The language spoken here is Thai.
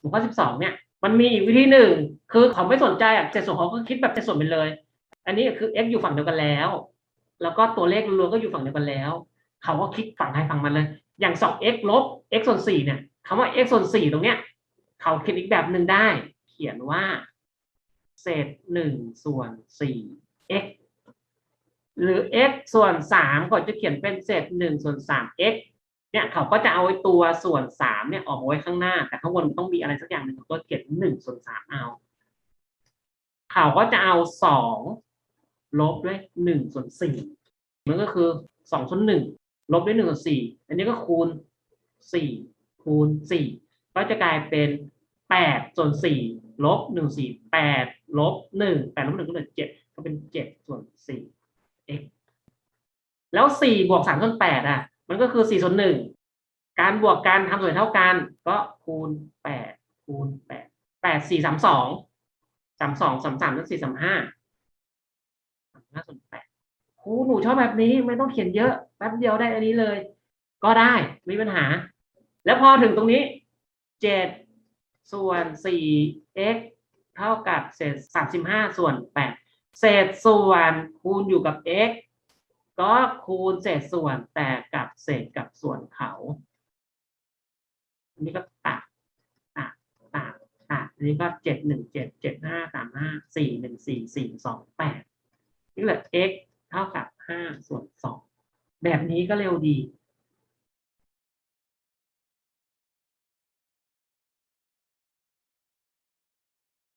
หัวข้อสิบสองเนี่ยมันมีอีกวิธีหนึ่งคือเขาไม่สนใจอะเศษส่วนเขาก็คิดแบบเศษส่วนไปเลย อันนี้คือ x อยู่ฝั่งเดียวกันแล้ว แล้วก็ตัวเลขรวมก็อยู่ฝั่งเดียวกันแล้ว เขาก็คิดฝั่งใครฝั่งมันเลย อย่างสอง x ลบ x ส่วนสี่เนี่ยคำว่า x ส่วนสี่ตรงเนี้ยเขาคิดอีกแบบหนึ่งได้ เขียนว่าเศษหนึ่งส่วนสี่ x หรือ x ส่วนสามก็จะเขียนเป็นเศษหนึ่งส่วนสาม x เนี่ยเขาก็จะเอาไอ้ตัวส่วนสามเนี่ยออกไว้ข้างหน้า แต่ข้างบนมันต้องมีอะไรสักอย่างหนึ่งเขาก็เขียนหนึ่งส่วนสามเอา เขาก็จะเอาสองลบด้วยหนึ่งส่วนสี่มันก็คือสองส่วนหนึ่งลบด้วยหนึ่งส่วนสี่อันนี้ก็คูณสี่คูณสี่ก็จะกลายเป็นแปดส่วนสี่ลบหนึ่งสี่แปดลบหนึ่งแปดลบหนึ่งก็เหลือเจ็ดก็เป็นเจ็ดส่วนสี่ x แล้วสี่บวกสามส่วนแปดอะ มันก็คือสี่ส่วนหนึ่งการบวกกันทำส่วนเท่ากัน ก็คูณแปดคูณแปดแปดสี่สามสองสามสองสามสามแล้วสี่สามห้าสามห้าส่วนแปดครูหนูชอบแบบนี้ไม่ต้องเขียนเยอะแป๊บเดียวได้อันนี้เลย ก็ได้ไม่มีปัญหา แล้วพอถึงตรงนี้เจ็ดส่วนสี่ x เท่ากับเศษสามสิบห้าส่วนแปดเศษส่วนคูณอยู่กับ x ก็คูณเศษส่วนแต่กับเศษกับส่วนเขา อันนี้ก็ตัดตัดตัดตัดอันนี้ก็เจ็ดหนึ่งเจ็ดเจ็ดห้าสามห้าสี่หนึ่งสี่สี่สองแปดนี่เหลือ x เท่ากับห้าส่วนสองแบบนี้ก็เร็วดี